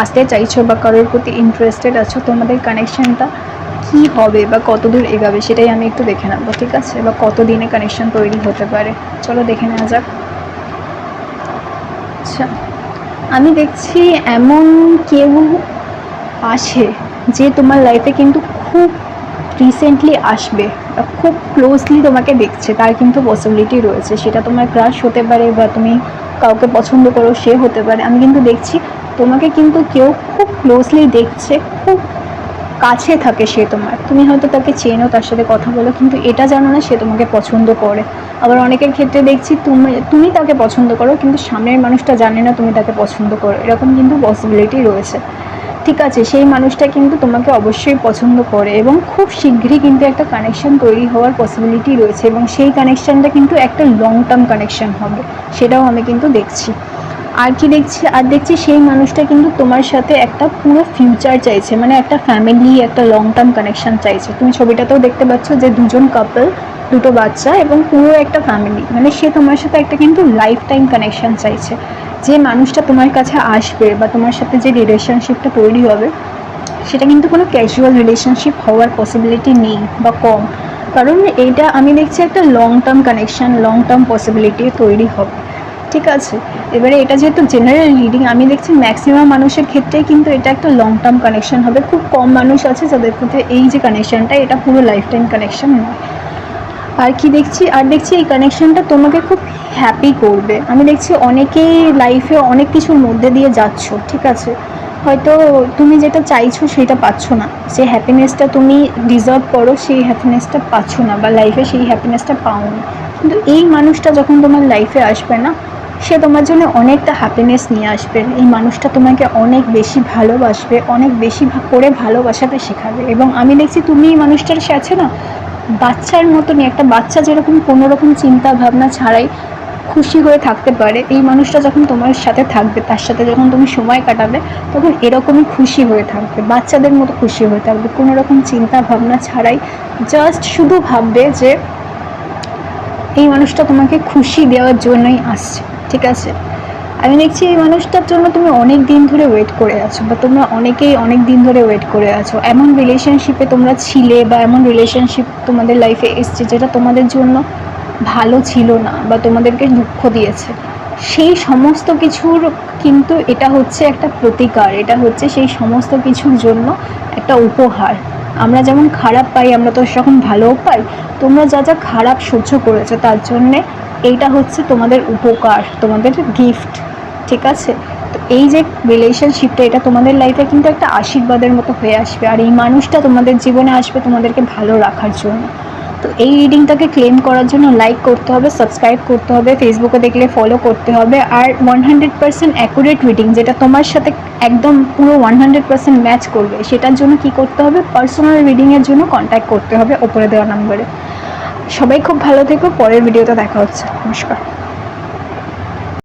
আসতে চাইছো বা কারোর প্রতি ইন্টারেস্টেড আছো, তোমাদের কানেকশনটা কি হবে বা কতদূর এগাবে সেটাই আমি একটু দেখে নেব, ঠিক আছে? বা কত দিনে কানেকশন তৈরি হতে পারে? চলো দেখে নেওয়া যাক। আচ্ছা আমি দেখছি এমন কেউ আসে যে তোমার লাইফে কিন্তু খুব রিসেন্টলি আসবে খুব ক্লোজলি তোমাকে দেখছে, তার কিন্তু পসিবিলিটি রয়েছে। সেটা তোমার ক্রাশ হতে পারে বা তুমি কাউকে পছন্দ করো, সে হতে পারে। আমি কিন্তু দেখছি তোমাকে কিন্তু কেউ খুব ক্লোজলি দেখছে, খুব কাছে থাকে সে তোমার। তুমি হয়তো তাকে চেনো, তার সাথে কথা বলো, কিন্তু এটা জানো না সে তোমাকে পছন্দ করে। আবার অনেকের ক্ষেত্রে দেখছি তুমি তুমি তাকে পছন্দ করো, কিন্তু সামনের মানুষটা জানে না তুমি তাকে পছন্দ করো। এরকম কিন্তু পসিবিলিটি রয়েছে। ঠিক আছে, সেই মানুষটা কিন্তু তোমাকে অবশ্যই পছন্দ করে এবং খুব শীঘ্রই কিন্তু একটা কানেকশন তৈরি হওয়ার পসিবিলিটি রয়েছে এবং সেই কানেকশানটা কিন্তু একটা লং টার্ম কানেকশান হবে। সেটাও আমি কিন্তু দেখছি। আর কি দেখছি, আর দেখছি সেই মানুষটা কিন্তু তোমার সাথে একটা পুরো ফিউচার চাইছে মানে একটা ফ্যামিলি একটা লং টার্ম কানেকশন চাইছে। তুমি ছবিটাতেও দেখতে পাচ্ছ যে দুজন কাপল দুটো বাচ্চা এবং পুরো একটা ফ্যামিলি মানে সে তোমার সাথে একটা কিন্তু লাইফ টাইম কানেকশন চাইছে। যে মানুষটা তোমার কাছে আসবে বা তোমার সাথে যে রিলেশনশিপটা তৈরি হবে, সেটা কিন্তু কোনো ক্যাজুয়াল রিলেশনশিপ হওয়ার পসিবিলিটি নেই বা কম। কারণ এটা আমি দেখছি একটা long term connection long term possibility তৈরি হবে। ঠিক আছে। এবারে এটা যেহেতু জেনারেল রিডিং আমি দেখছি ম্যাক্সিমাম মানুষের ক্ষেত্রেই কিন্তু এটা একটা লং টার্ম কানেকশন হবে। খুব কম মানুষ আছে যাদের মধ্যে এই যে কানেকশনটা এটা পুরো লাইফ টাইম কানেকশন নয়। আর কি দেখছি? আর দেখছি এই কানেকশনটা তোমাকে খুব হ্যাপি করবে। আমি দেখছি অনেকেই লাইফে অনেক কিছুর মধ্যে দিয়ে যাচ্ছ, ঠিক আছে? হয়তো তুমি যেটা চাইছো সেটা পাচ্ছ না। যে হ্যাপিনেসটা তুমি ডিজার্ভ করো, সেই হ্যাপিনেসটা পাচ্ছ না বা লাইফে সেই হ্যাপিনেসটা পাও না কিন্তু এই মানুষটা যখন তোমার লাইফে আসবে না সে তোমার জন্য অনেকটা হ্যাপিনেস নিয়ে আসবে। এই মানুষটা তোমাকে অনেক বেশি ভালোবাসবে, অনেক বেশি করে ভালোবাসাতে শেখাবে। এবং আমি দেখছি তুমি এই মানুষটার সাথে না, বাচ্চার মতনই, একটা বাচ্চা যেরকম কোনো রকম চিন্তা ভাবনা ছাড়াই খুশি হয়ে থাকতে পারে, এই মানুষটা যখন তোমার সাথে থাকবে, তার সাথে যখন তুমি সময় কাটাবে, তখন এরকমই খুশি হয়ে থাকবে, বাচ্চাদের মতো খুশি হয়ে থাকবে। কোনো রকম চিন্তা ভাবনা ছাড়াই জাস্ট শুধু ভাববে যে, এই মানুষটা তোমাকে খুশি দেওয়ার জন্যই আসছে। ঠিক আছে। আমি দেখছি এই মানুষটার জন্য তুমি অনেক দিন ধরে ওয়েট করে আছো বা তোমরা অনেকেই অনেক দিন ধরে ওয়েট করে আছো। এমন রিলেশনশিপে তোমরা ছিলে বা এমন রিলেশনশিপ তোমাদের লাইফে এসছে যেটা তোমাদের জন্য ভালো ছিল না বা তোমাদেরকে দুঃখ দিয়েছে। সেই সমস্ত কিছুর কিন্তু এটা হচ্ছে একটা প্রতিকার, এটা হচ্ছে সেই সমস্ত কিছুর জন্য একটা উপহার। আমরা যেমন খারাপ পাই, আমরা তো সেরকম ভালোও পাই, তোমরা যা যা খারাপ সহ্য করেছ, তার জন্যে এইটা হচ্ছে তোমাদের উপকার, তোমাদের গিফট ঠিক আছে? তো এই যে রিলেশনশিপটা এটা তোমাদের লাইফে কিন্তু একটা আশীর্বাদের মতো হয়ে আসবে, আর এই মানুষটা তোমাদের জীবনে আসবে তোমাদেরকে ভালো রাখার জন্য। তো এই রিডিংটাকে ক্লেম করার জন্য লাইক করতে হবে সাবস্ক্রাইব করতে হবে ফেসবুকে দেখলে ফলো করতে হবে আর one hundred percent accurate reading যেটা তোমার সাথে একদম পুরো ওয়ান হান্ড্রেড পার্সেন্ট ম্যাচ করবে, সেটার জন্য কি করতে হবে? পার্সোনাল রিডিংয়ের জন্য কন্ট্যাক্ট করতে হবে ওপরে দেওয়া নাম্বারে সবাই খুব ভালো থেকো, পরের ভিডিওতে দেখা হচ্ছে। নমস্কার।